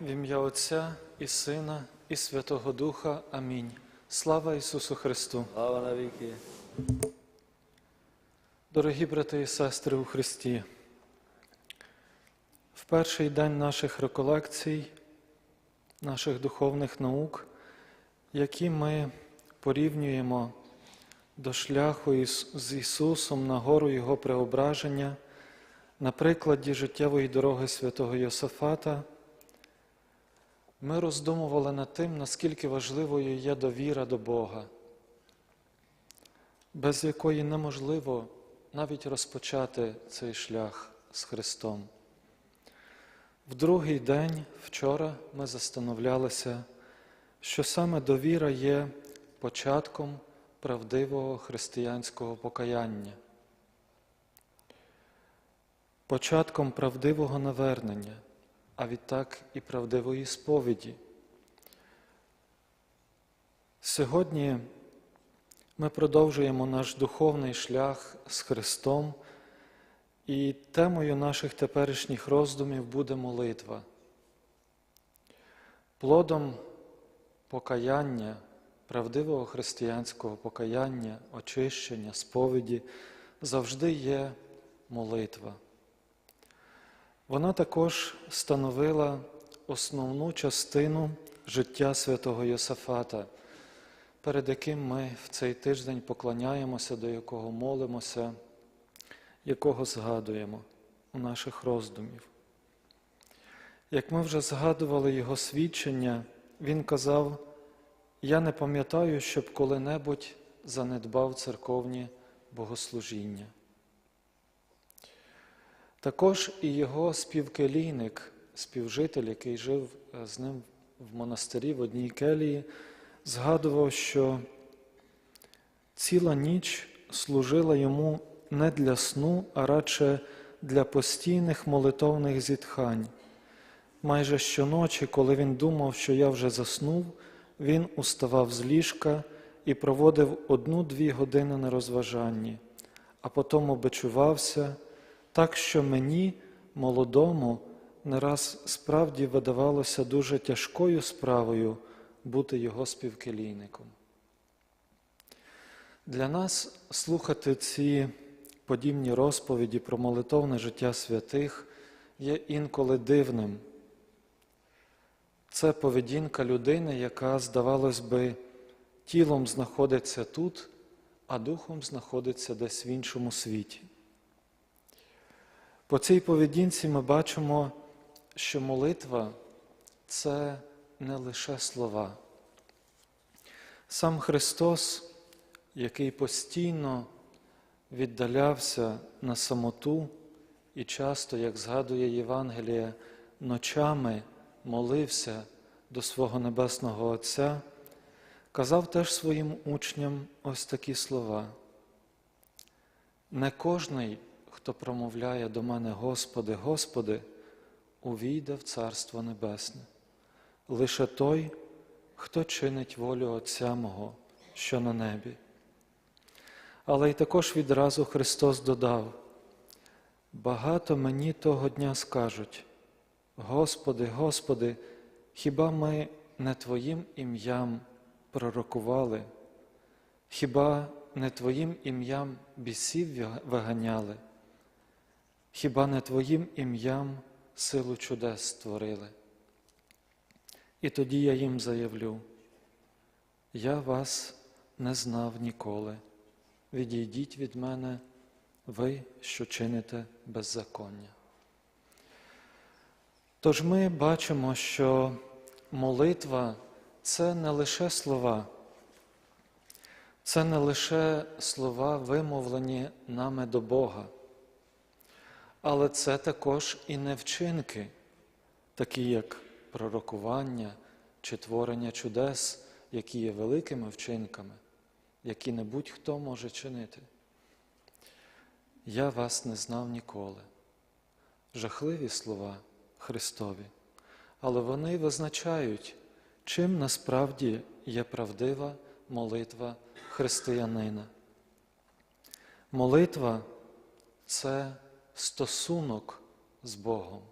В ім'я Отця і Сина, і Святого Духа. Амінь. Слава Ісусу Христу! Слава навіки. Дорогі брати і сестри у Христі, в перший день наших реколекцій, наших духовних наук, які ми порівнюємо до шляху з Ісусом на гору Його преображення, на прикладі життєвої дороги святого Йосафата, ми роздумували над тим, наскільки важливою є довіра до Бога, без якої неможливо навіть розпочати цей шлях з Христом. В другий день, вчора, ми застановлялися, що саме довіра є початком правдивого християнського покаяння, початком правдивого навернення, а відтак і правдивої сповіді. Сьогодні ми продовжуємо наш духовний шлях з Христом, і темою наших теперішніх роздумів буде молитва. Плодом покаяння, правдивого християнського покаяння, очищення, сповіді завжди є молитва. Вона також становила основну частину життя святого Йосафата перед яким ми в цей тиждень поклоняємося, до якого молимося, якого згадуємо у наших роздумів. Як ми вже згадували його свідчення, він казав: Я не пам'ятаю, щоб коли-небудь занедбав церковні богослужіння. Також і його співкелійник, співжитель, який жив е, з ним в монастирі в одній келії, згадував, що ціла ніч служила йому не для сну, а радше для постійних молитовних зітхань. Майже щоночі, коли він думав, що я вже заснув, він уставав з ліжка і проводив одну-дві години на розважанні, а потім обичувався, так що мені, молодому, не раз справді видавалося дуже тяжкою справою бути його співкелійником. Для нас слухати ці подібні розповіді про молитовне життя святих є інколи дивним. Це поведінка людини, яка, здавалось би, тілом знаходиться тут, а духом знаходиться десь в іншому світі. По цій поведінці ми бачимо, що молитва це не лише слова. Сам Христос, який постійно віддалявся на самоту і часто, як згадує Євангеліє, ночами молився до свого Небесного Отця, казав теж своїм учням ось такі слова. Не кожний, хто промовляє до мене, Господи, Господи, увійде в Царство Небесне лише той, хто чинить волю Отця мого, що на небі. Але й також відразу Христос додав: багато мені того дня скажуть, Господи, Господи, хіба ми не Твоїм ім'ям пророкували, хіба не Твоїм ім'ям бісів виганяли, хіба не Твоїм ім'ям силу чудес створили? І тоді я їм заявлю, я вас не знав ніколи. Відійдіть від мене, ви, що чините беззаконня. Тож ми бачимо, що молитва це не лише слова, це не лише слова, вимовлені нами до Бога, але це також і не вчинки, такі як пророкування чи творення чудес, які є великими вчинками, які не будь-хто може чинити. Я вас не знав ніколи. Жахливі слова Христові, але вони визначають, чим насправді є правдива молитва християнина. Молитва це стосунок з Богом.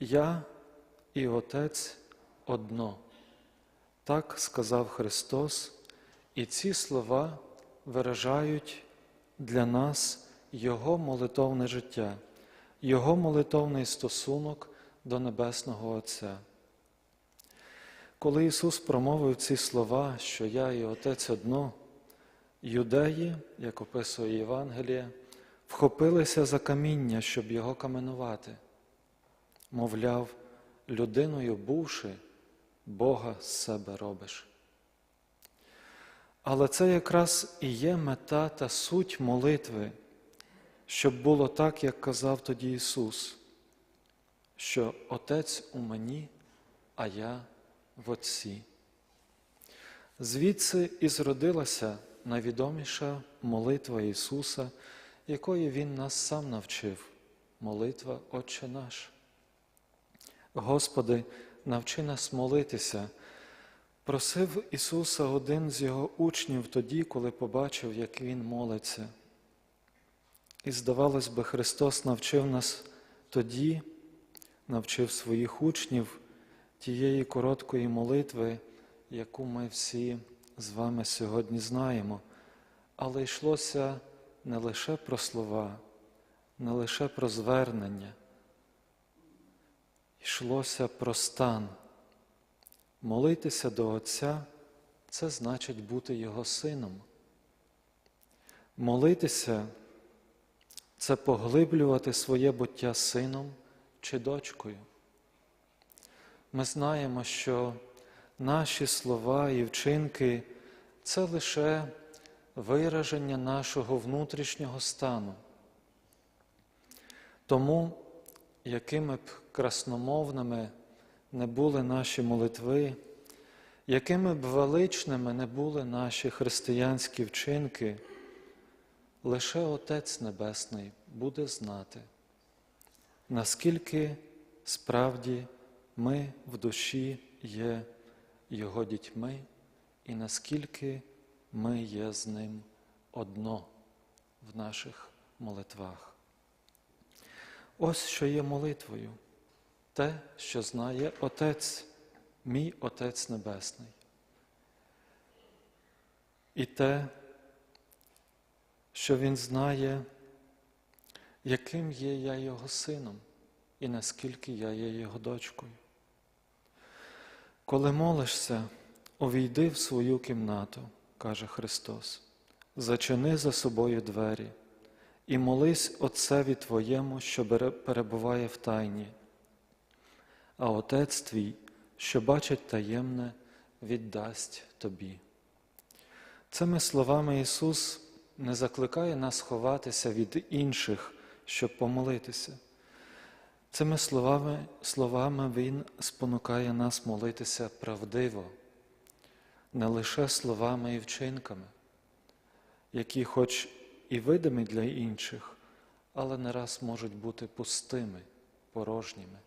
Я і Отець одно. Так сказав Христос, і ці слова виражають для нас Його молитовне життя, Його молитовний стосунок до Небесного Отця. Коли Ісус промовив ці слова, що я і Отець одно, юдеї, як описує Євангеліє, вхопилися за каміння, щоб його каменувати. Мовляв, людиною бувши, Бога з себе робиш. Але це якраз і є мета та суть молитви, щоб було так, як казав тоді Ісус, що Отець у мені, а я в Отці. Звідси і зродилася найвідоміша молитва Ісуса, якої Він нас сам навчив, молитва Отче наш. Господи, навчи нас молитися. Просив Ісуса один з його учнів тоді, коли побачив, як Він молиться. І, здавалось би, Христос навчив нас тоді, навчив своїх учнів тієї короткої молитви, яку ми всі з вами сьогодні знаємо, але йшлося не лише про слова, не лише про звернення, йшлося про стан. Молитися до Отця це значить бути Його сином. Молитися це поглиблювати своє буття сином чи дочкою. Ми знаємо, що наші слова і вчинки це лише вираження нашого внутрішнього стану. Тому, якими б красномовними не були наші молитви, якими б величними не були наші християнські вчинки, лише Отець Небесний буде знати, наскільки справді ми в душі є Його дітьми і наскільки ми є з Ним одно в наших молитвах. Ось що є молитвою, те, що знає Отець, мій Отець Небесний. І те, що Він знає, яким є я Його сином і наскільки я є Його дочкою. Коли молишся, увійди в свою кімнату, каже Христос, зачини за собою двері і молись Отцеві Твоєму, що перебуває в тайні, а Отець Твій, що бачить таємне, віддасть тобі. Цими словами Ісус не закликає нас ховатися від інших, щоб помолитися. Цими словами, словами Він спонукає нас молитися правдиво, не лише словами і вчинками, які, хоч і видимі для інших, але не раз можуть бути пустими, порожніми.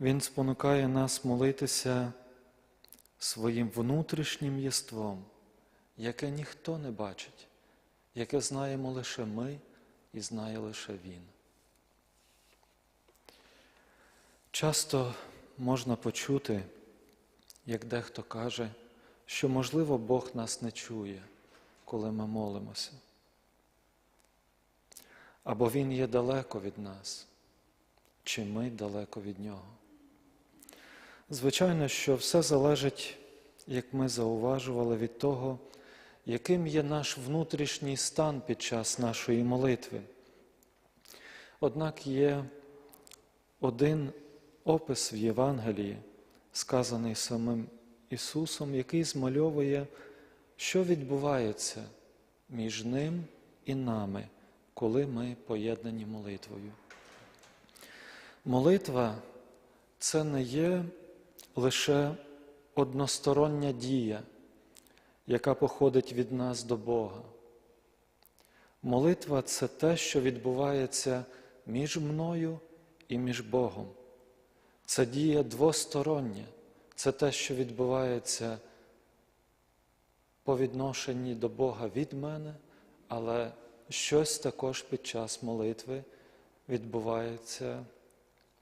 Він спонукає нас молитися своїм внутрішнім єством, яке ніхто не бачить, яке знаємо лише ми і знає лише Він. Часто можна почути, як дехто каже, що, можливо, Бог нас не чує, коли ми молимося. Або Він є далеко від нас, чи ми далеко від Нього. Звичайно, що все залежить, як ми зауважували, від того, яким є наш внутрішній стан під час нашої молитви. Однак є один опис в Євангелії, сказаний самим Ісусом, який змальовує, що відбувається між Ним і нами, коли ми поєднані молитвою. Молитва це не є лише одностороння дія, яка походить від нас до Бога. Молитва це те, що відбувається між мною і між Богом. Це дія двостороння, це те, що відбувається по відношенні до Бога від мене, але щось також під час молитви відбувається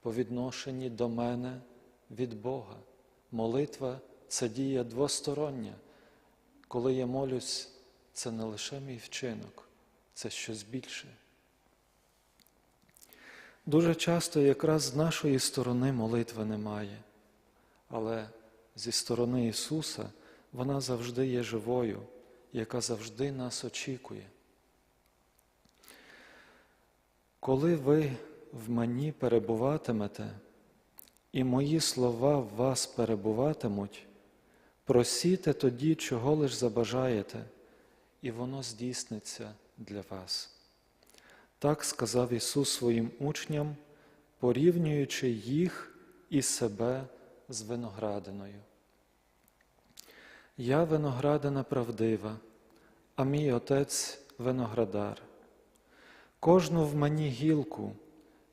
по відношенні до мене від Бога. Молитва це дія двостороння. Коли я молюсь, це не лише мій вчинок, це щось більше. Дуже часто якраз з нашої сторони молитви немає, але зі сторони Ісуса вона завжди є живою, яка завжди нас очікує. Коли ви в мені перебуватимете, і мої слова в вас перебуватимуть, просіте тоді, чого лиш забажаєте, і воно здійсниться для вас. Так сказав Ісус своїм учням, порівнюючи їх і себе з виноградиною. Я виноградина правдива, а мій отець виноградар. Кожну в мені гілку,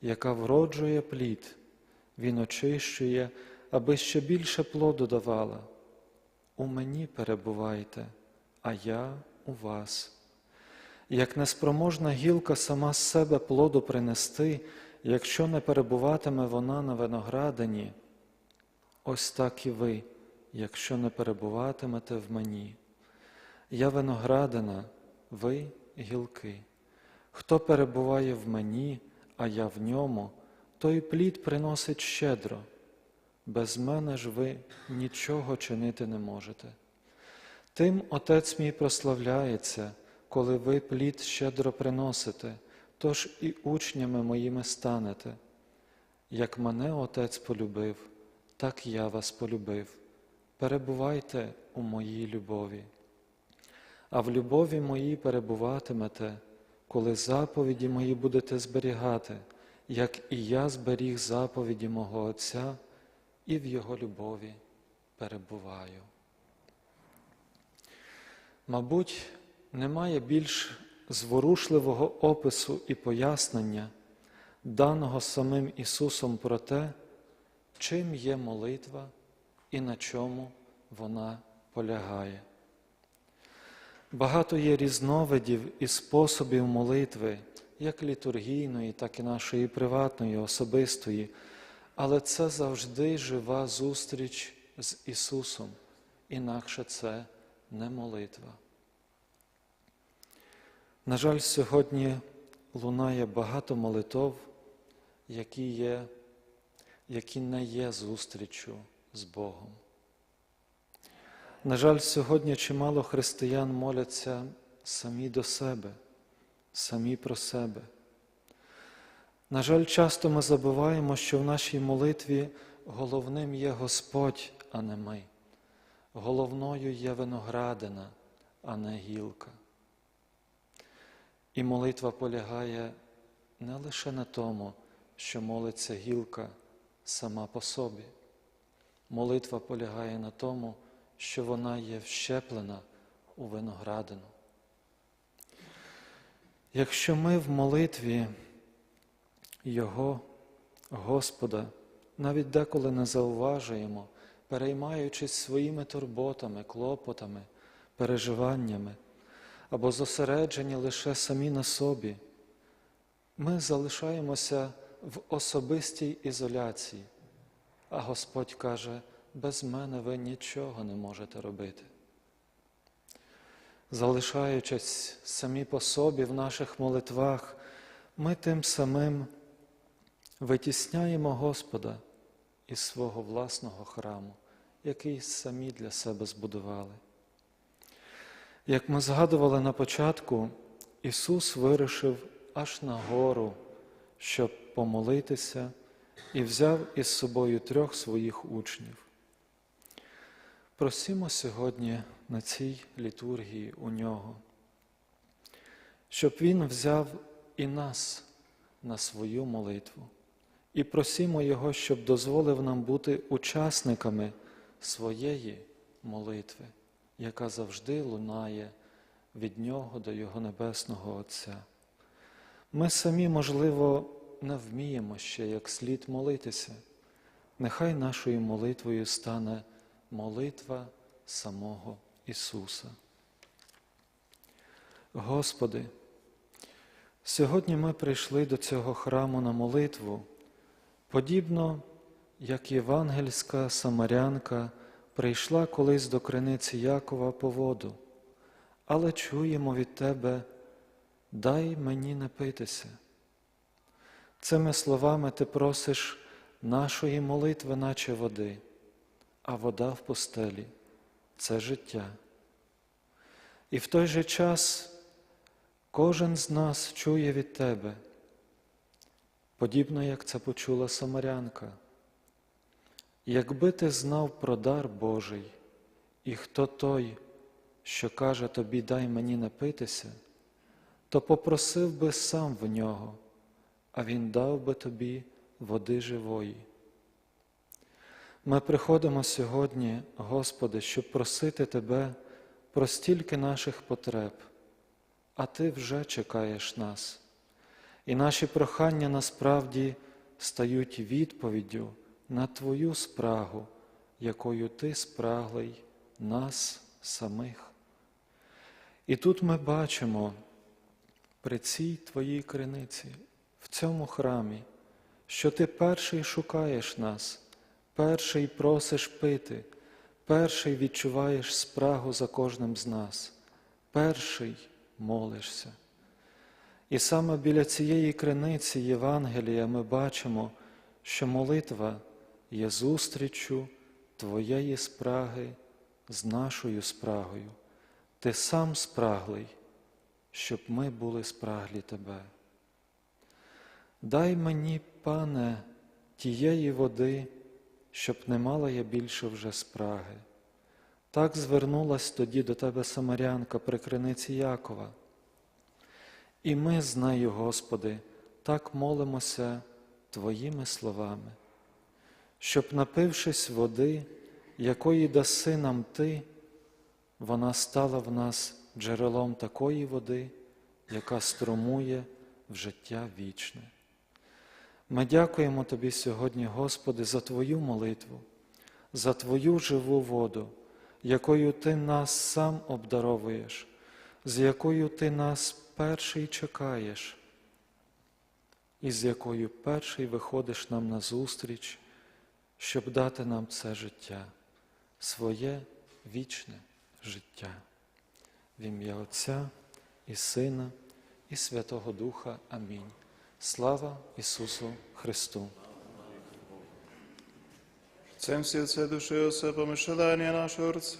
яка вроджує плід, він очищує, аби ще більше плоду давала. У мені перебувайте, а я у вас. Як неспроможна гілка сама з себе плоду принести, якщо не перебуватиме вона на виноградині, ось так і ви, якщо не перебуватимете в мені. Я виноградина, ви гілки. Хто перебуває в мені, а я в ньому, той плід приносить щедро. Без мене ж ви нічого чинити не можете. Тим Отець мій прославляється, коли ви плід щедро приносите, тож і учнями моїми станете. Як мене Отець полюбив, так я вас полюбив. Перебувайте у моїй любові. А в любові моїй перебуватимете, коли заповіді мої будете зберігати, як і я зберіг заповіді мого Отця і в Його любові перебуваю. Мабуть, немає більш зворушливого опису і пояснення, даного самим Ісусом про те, чим є молитва і на чому вона полягає. Багато є різновидів і способів молитви, як літургійної, так і нашої приватної, особистої, але це завжди жива зустріч з Ісусом, інакше це не молитва. На жаль, сьогодні лунає багато молитов, які, є, які не є зустріччю з Богом. На жаль, сьогодні чимало християн моляться самі до себе, самі про себе. На жаль, часто ми забуваємо, що в нашій молитві головним є Господь, а не ми. Головною є виноградина, а не гілка. І молитва полягає не лише на тому, що молиться гілка сама по собі. Молитва полягає на тому, що вона є вщеплена у виноградину. Якщо ми в молитві Його, Господа, навіть деколи не зауважуємо, переймаючись своїми турботами, клопотами, переживаннями або зосереджені лише самі на собі, ми залишаємося в особистій ізоляції, а Господь каже, без мене ви нічого не можете робити. Залишаючись самі по собі в наших молитвах, ми тим самим витісняємо Господа із свого власного храму, який самі для себе збудували. Як ми згадували на початку, Ісус вирушив аж на гору, щоб помолитися, і взяв із собою трьох своїх учнів. Просімо сьогодні на цій літургії у нього, щоб Він взяв і нас на свою молитву, і просімо Його, щоб дозволив нам бути учасниками своєї молитви, яка завжди лунає від Нього до Його Небесного Отця. Ми самі, можливо, не вміємо ще як слід молитися. Нехай нашою молитвою стане молитва самого Ісуса. Господи, сьогодні ми прийшли до цього храму на молитву, Подібно, як євангельська самарянка прийшла колись до криниці Якова по воду, але чуємо від тебе, дай мені напитися. Цими словами ти просиш нашої молитви, наче води, а вода в постелі це життя. І в той же час кожен з нас чує від тебе, подібно як це почула Самарянка. Якби ти знав про дар Божий, і хто той, що каже тобі, дай мені напитися, то попросив би сам в нього, а він дав би тобі води живої. Ми приходимо сьогодні, Господи, щоб просити Тебе про стільки наших потреб, а Ти вже чекаєш нас. І наші прохання насправді стають відповіддю на Твою спрагу, якою Ти спраглий нас самих. І тут ми бачимо при цій Твоїй криниці, в цьому храмі, що Ти перший шукаєш нас, перший просиш пити, перший відчуваєш спрагу за кожним з нас, перший молишся. І саме біля цієї криниці Євангелія ми бачимо, що молитва є зустріччю Твоєї спраги з нашою спрагою. Ти сам спраглий, щоб ми були спраглі Тебе. Дай мені, пане, тієї води, щоб не мала я більше вже спраги. Так звернулась тоді до Тебе Самарянка при криниці Якова. І ми з нею, Господи, так молимося Твоїми словами, щоб, напившись води, якої даси нам Ти, вона стала в нас джерелом такої води, яка струмує в життя вічне. Ми дякуємо Тобі сьогодні, Господи, за Твою молитву, за Твою живу воду, якою Ти нас сам обдаровуєш, з якою Ти нас перший чекаєш, і з якою перший виходиш нам на зустріч, щоб дати нам це життя, своє вічне життя. В ім'я Отця і Сина, і Святого Духа. Амінь. Слава Ісусу Христу! Цем всі Отце душі, все помишлення нашого Отця.